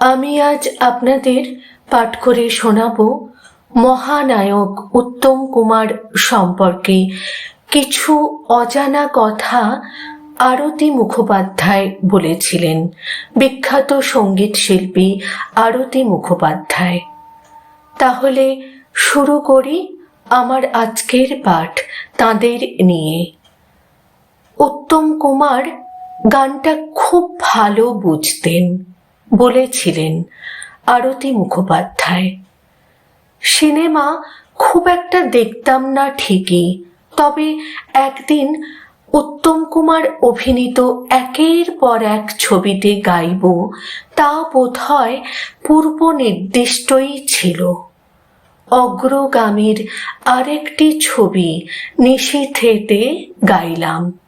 আমি আজ আপনাদের পাঠ করে শোনাব মহানায়ক উত্তম কুমার সম্পর্কে। কিছু অজানা কথা আরতি মুখোপাধ্যায় বলেছিলেন। বিখ্যাত সংগীত শিল্পী আরতি মুখোপাধ্যায়। তাহলে শুরু করি আমার আজকের পাঠ তাদের নিয়ে। উত্তম কুমার গানটা খুব ভালো বুঝতেন। বলেছিলেন আরতি মুখোপাধ্যায়। সিনেমা খুব একটা দেখতাম না ঠিকই, তবে একদিন উত্তম কুমার অভিনীত একের পর এক ছবিতে গাইব তা বোধহয় পূর্ব নির্দিষ্টই ছিল। অগ্রগামীর আরেকটি ছবি নিশীথেতে গাইলাম।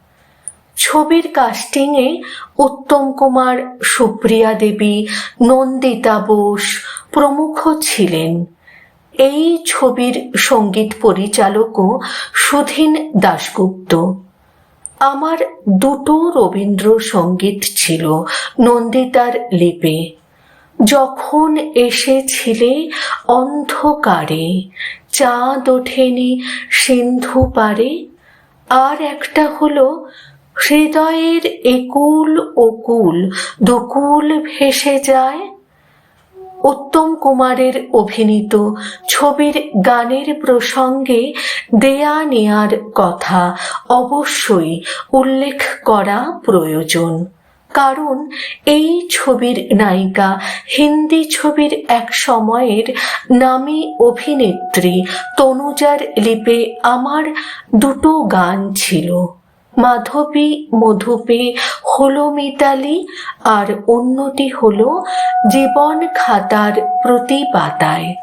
ছবির কাস্টিংয়ে উত্তম কুমার, সুপ্রিয়া দেবী, নন্দিতা বোস প্রমুখ ছিলেন। এই ছবির সংগীত পরিচালকও সুধীন দাশগুপ্ত। আমার দুটো রবীন্দ্রসঙ্গীত ছিল নন্দিতার লিপে। যখন এসেছিলে অন্ধকারে, চাঁদ ওঠেনি সিন্ধু পারে, আর একটা হলো হৃদয়ের একুল ওকুল দুকুল ভেসে যায়। উত্তম কুমারের অভিনীত ছবির গানের প্রসঙ্গে দেয়া নেয়ার কথা অবশ্যই উল্লেখ করা প্রয়োজন। কারণ এই ছবির নায়িকা হিন্দি ছবির এক সময়ের নামী অভিনেত্রী তনুজার লিপে আমার দুটো গান ছিল। মাধবী, মধুপে হলো মিতালি আর অন্যটি হলো জীবন খাতার প্রতি পাতায়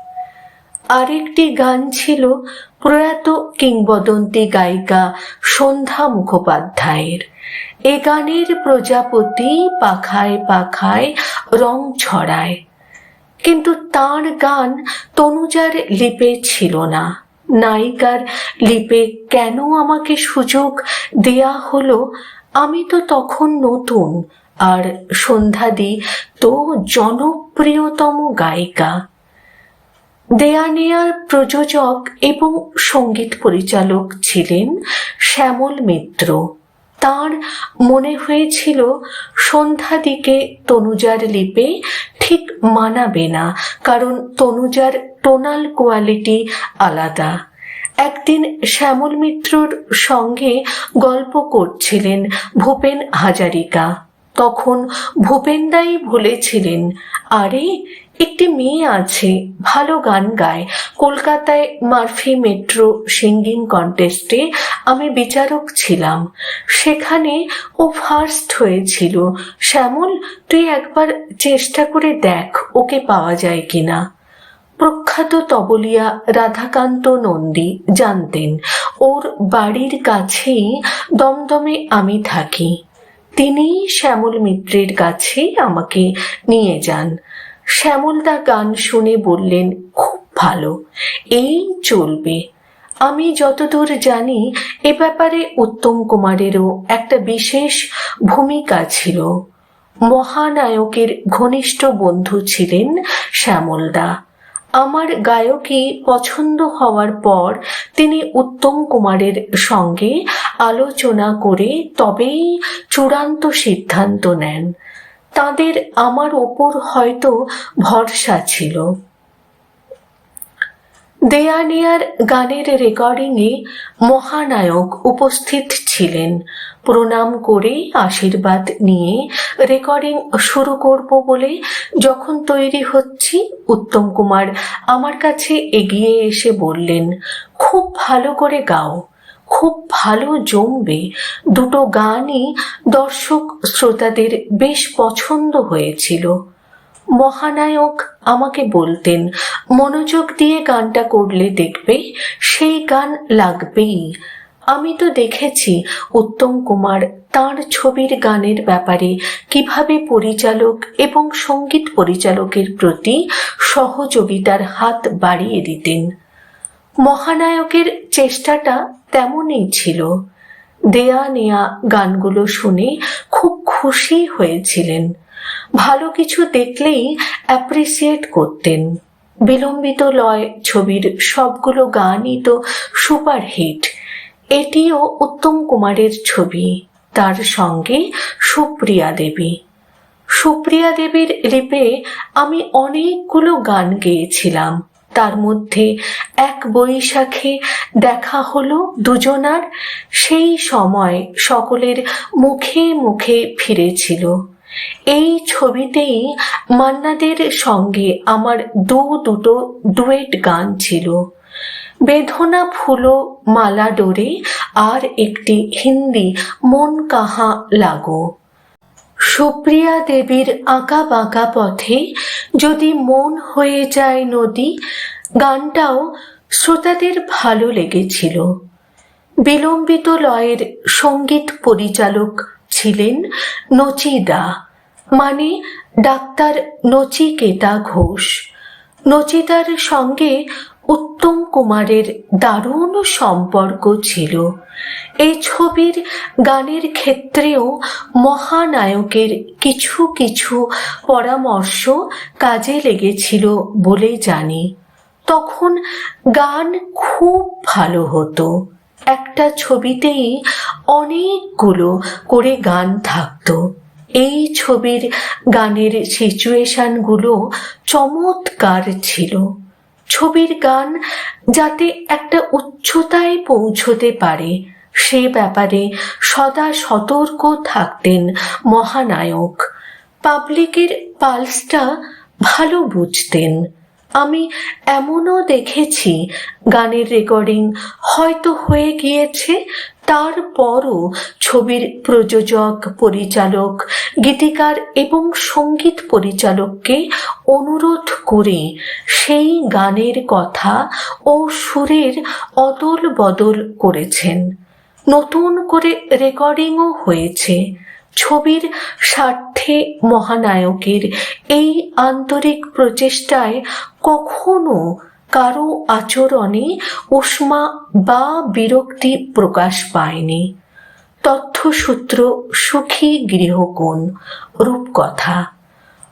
আরেকটি গান ছিল প্রয়াত কিংবদন্তি গায়িকা সন্ধ্যা মুখোপাধ্যায়ের। এ গানের প্রজাপতি পাখায় পাখায় রং ছড়ায়। কিন্তু তার গান তনুজার লিপে ছিল না। নায়িকার লিপে কেন আমাকে সুযোগ দেয়া হলো? আমি তো তখন নতুন। আর সন্ধ্যাদি তো জনপ্রিয়তম গায়িকা। দেয়া নেয়ার প্রযোজক এবং সংগীত পরিচালক ছিলেন শ্যামল মিত্র। তার মনে হয়েছিল, সন্ধ্যাদিকে তনুজার লিপে ঠিক মানাবে না, কারণ তনুজার টোনাল কোয়ালিটি আলাদা। একদিন শ্যামল মিত্রর সঙ্গে গল্প করছিলেন ভূপেন হাজারিকা। তখন ভূপেনদাই বলেছিলেন, আরে, একটি মেয়ে আছে, ভালো গান গায়। কলকাতায় মারফি মেট্রো সিঙ্গিং কন্টেস্টে আমি বিচারক ছিলাম। সেখানে ও ফার্স্ট হয়েছিল। শ্যামল, তুই একবার চেষ্টা করে দেখ, ওকে পাওয়া যায় কিনা। প্রখ্যাত তবলিয়া রাধাকান্ত নন্দী জানতেন, ওর বাড়ির কাছেই দমদমে আমি থাকি। তিনি শ্যামল মিত্রের কাছে আমাকে নিয়ে যান। শ্যামলদা গান শুনে বললেন, খুব ভালো, এই চলবে। আমি যতদূর জানি, এ ব্যাপারে উত্তম কুমারেরও একটা বিশেষ ভূমিকা ছিল। মহানায়কের ঘনিষ্ঠ বন্ধু ছিলেন শ্যামলদা। আমার গায়কই পছন্দ হওয়ার পর তিনি উত্তম কুমারের সঙ্গে আলোচনা করে তবেই চূড়ান্ত সিদ্ধান্ত নেন। তাদের আমার ওপর হয়তো ভরসা ছিল। দেয়া নেয়ার গানের রেকর্ডিংয়ে মহানায়ক উপস্থিত ছিলেন। প্রণাম করে আশীর্বাদ নিয়ে রেকর্ডিং শুরু করব বলে যখন তৈরি হচ্ছি, উত্তম কুমার আমার কাছে এগিয়ে এসে বললেন, খুব ভালো করে গাও, খুব ভালো জমবে। দুটো গানই দর্শক শ্রোতাদের বেশ পছন্দ হয়েছিল। মহানায়ক আমাকে বলতেন, মনোযোগ দিয়ে গানটা করলে দেখবে, সেই গান লাগবেই। আমি তো দেখেছি উত্তম কুমার তার ছবির গানের ব্যাপারে কীভাবে পরিচালক এবং সংগীত পরিচালকের প্রতি সহযোগিতার হাত বাড়িয়ে দিতেন। মহানায়কের চেষ্টাটা তেমনই ছিল। দেয়া নেয়া গানগুলো শুনে খুব খুশি হয়েছিলেন। ভালো কিছু দেখলেই অ্যাপ্রিসিয়েট করতেন। বিলম্বিত লয় ছবির সবগুলো গানই তো সুপারহিট। এটিও উত্তম কুমারের ছবি, তার সঙ্গে সুপ্রিয়া দেবী। সুপ্রিয়া দেবীর লিপে আমি অনেকগুলো গান গেয়েছিলাম। তার মধ্যে এক বৈশাখে দেখা হলো দুজনার, সেই সময় সকলের মুখে মুখে ফিরেছিল। এই ছবিতেই মান্নাদের সঙ্গে আমার দু দুটো ডুয়েট গান ছিল। বেদনা ফুলো মালা ডোরে আর একটি হিন্দি মন কাহা লাগো। সুপ্রিয়া দেবীর আঁকা বাঁকা পথে যদি মন হয়ে যায় নদী, গানটাও শ্রোতাদের ভালো লেগেছিল। বিলম্বিত লয়ের সংগীত পরিচালক ছিলেন নচিদা মানে ডাক্তার নচিকেতা ঘোষ। নচিতার সঙ্গে উত্তম কুমারের দারুণ সম্পর্ক ছিল। এই ছবির গানের ক্ষেত্রেও মহানায়কের কিছু কিছু পরামর্শ কাজে লেগেছিল বলে জানি। তখন গান খুব ভালো হতো। একটা ছবিতেই অনেকগুলো করে গান থাকতো। এই ছবির গানের সিচুয়েশনগুলো চমৎকার ছিল। ছবির গান যাতে একটা উচ্চতায় পৌঁছতে পারে, সে ব্যাপারে সদা সতর্ক থাকতেন মহানায়ক। পাবলিকের পালসটা ভালো বুঝতেন। আমি এমনও দেখেছি, গানের রেকর্ডিং হয়তো হয়ে গিয়েছে। তারপরও ছবির প্রযোজক, পরিচালক, গীতিকার এবং সংগীত পরিচালককে অনুরোধ করে সেই গানের কথা ও সুরের অদল বদল করেছেন। নতুন করে রেকর্ডিংও হয়েছে। ছবির স্বার্থে মহানায়কের এই আন্তরিক প্রচেষ্টায় কখনো কারও আচরণে উষ্মা বা বিরক্তি প্রকাশ পায়নি। তথ্যসূত্র সুখী গৃহকোণ, রূপকথা।